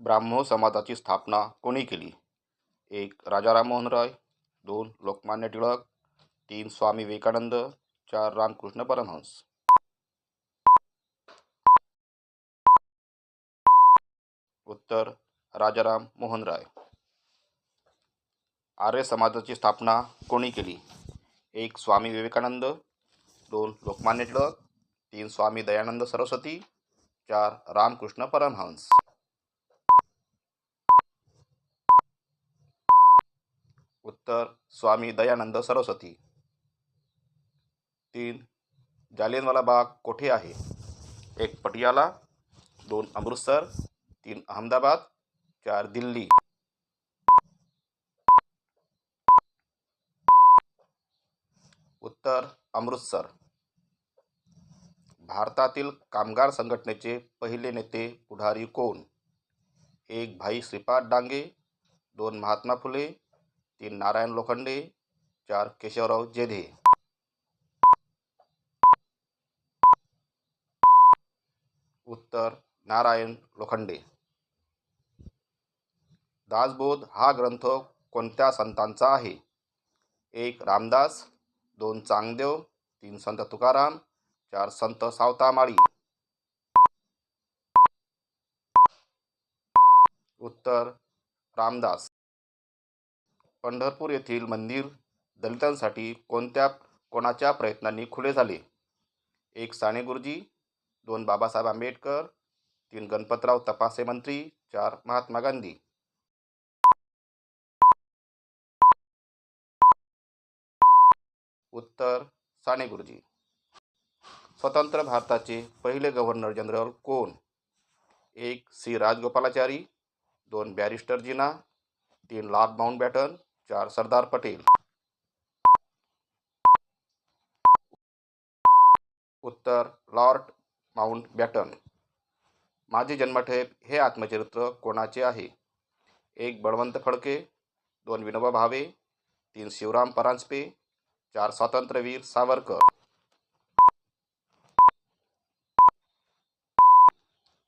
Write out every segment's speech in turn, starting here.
ब्राह्मो समाजाची स्थापना कोणी केली? एक राजा राममोहन रॉय दोन लोकमान्य टिळक तीन स्वामी विवेकानंद चार रामकृष्ण परमहंस. उत्तर राजाराम मोहन राय. आर्य समाजाची स्थापना कोणी केली? एक स्वामी विवेकानंद दोन लोकमान्य टिळक तीन स्वामी दयानंद सरस्वती चार रामकृष्ण परमहंस. उत्तर स्वामी दयानंद सरस्वती. तीन जालियनवाला बाग कोठे आहे? एक पटियाला. दोन अमृतसर. तीन अहमदाबाद. चार दिल्ली. उत्तर अमृतसर. भारतातील कामगार संघटनेचे पहिले नेते पुढारी कोण? एक भाई श्रीपाद डांगे. दोन महात्मा फुले. तीन नारायण लोखंडे चार केशवराव जेधे. उत्तर नारायण लोखंडे. दासबोध हा ग्रंथ कोणत्या संतांचा आहे? एक रामदास दोन चांगदेव तीन संत तुकाराम चार संत सावतामाळी. उत्तर रामदास. पंढरपूर येथील मंदिर दलितांसाठी कोणत्या कोणाच्या प्रयत्नांनी खुले झाले? एक साने गुरुजी दोन बाबासाहेब आंबेडकर तीन गणपतराव तपासे मंत्री चार महात्मा गांधी. उत्तर साने गुरुजी. स्वतंत्र भारताचे पहिले गव्हर्नर जनरल कोण? एक सी राजगोपालाचारी दोन बॅरिस्टर जिना तीन लॉर्ड माउंटबॅटन चार, सरदार पटेल। उत्तर, लॉर्ड माउंटबॅटन माझे जन्मठेप हे आत्मचरित्र कोणाचे आहे? एक बळवंत फडके दोन विनोबा भावे, तीन शिवराम परांजपे, चार स्वातंत्र्यवीर सावरकर।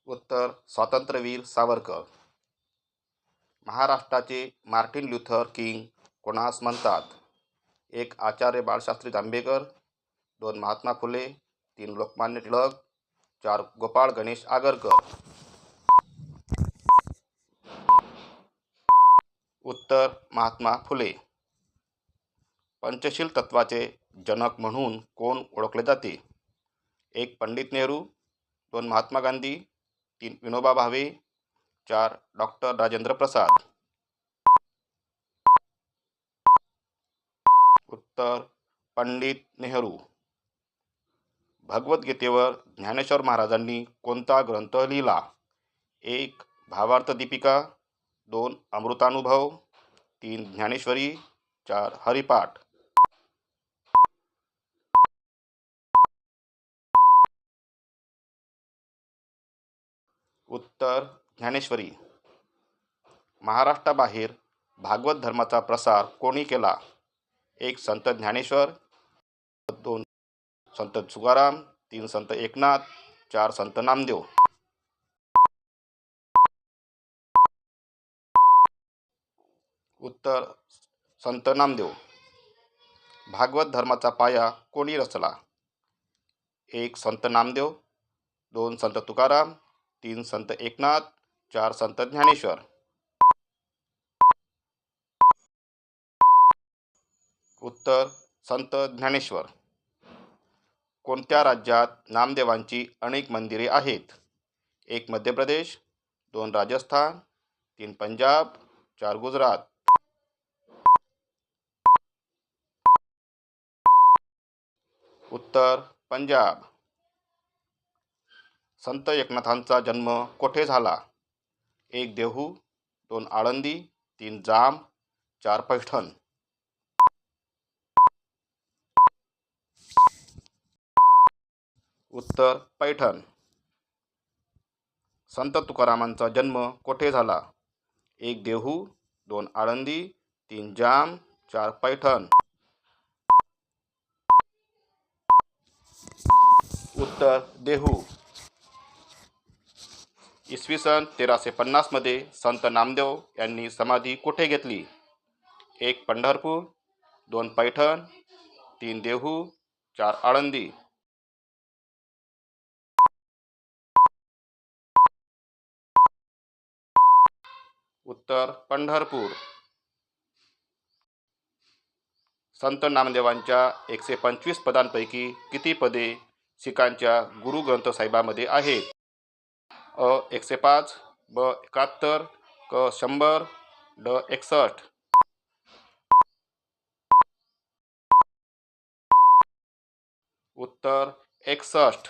उत्तर स्वातंत्र्यवीर सावरकर। महाराष्ट्राचे मार्टिन ल्युथर किंग कोणास म्हणतात? एक आचार्य बाळशास्त्री जांभेकर दोन महात्मा फुले तीन लोकमान्य टिळक चार गोपाळ गणेश आगरकर. उत्तर महात्मा फुले. पंचशील तत्वाचे जनक म्हणून कोण ओळखले जाते? एक पंडित नेहरू दोन महात्मा गांधी तीन विनोबा भावे चार डॉक्टर राजेंद्र प्रसाद. उत्तर पंडित नेहरू. भगवद्गीतेवर ज्ञानेश्वर महाराजांनी कोणता ग्रंथ लिहिला? एक भावार्थ दीपिका. दोन अमृतानुभव. तीन ज्ञानेश्वरी. चार हरिपाठ. उत्तर ज्ञानेश्वरी महाराष्ट्राबाहेर भागवत धर्माचा प्रसार कोणी केला? एक संत ज्ञानेश्वर दोन संत तुकाराम तीन संत एकनाथ चार संत नामदेव. उत्तर संत नामदेव. भागवत धर्माचा पाया कोणी रचला? एक संत नामदेव दोन संत तुकाराम तीन संत एकनाथ चार संत ज्ञानेश्वर. उत्तर संत ज्ञानेश्वर. कोणत्या राज्यात नामदेवांची अनेक मंदिरे आहेत? एक मध्य प्रदेश दोन राजस्थान तीन पंजाब चार गुजरात. उत्तर पंजाब. संत एकनाथांचा जन्म कोठे झाला? एक देहू दोन आळंदी तीन जाम चार पैठण. उत्तर पैठण. संत तुकारामांचा जन्म कोठे झाला? एक देहू दोन आळंदी तीन जाम चार पैठण. उत्तर देहू. इसवी सन तेराशे पन्नासमध्ये संत नामदेव यांनी समाधी कुठे घेतली? एक पंढरपूर दोन पैठण तीन देहू चार आळंदी. उत्तर पंढरपूर. संत नामदेवांच्या एकशे पंचवीस पदांपैकी किती पदे शिखांच्या गुरु ग्रंथ आहेत? अ एकशे पाच ब एकाहत्तर क शंभर ड एकसष्ट. उत्तर एकसष्ट.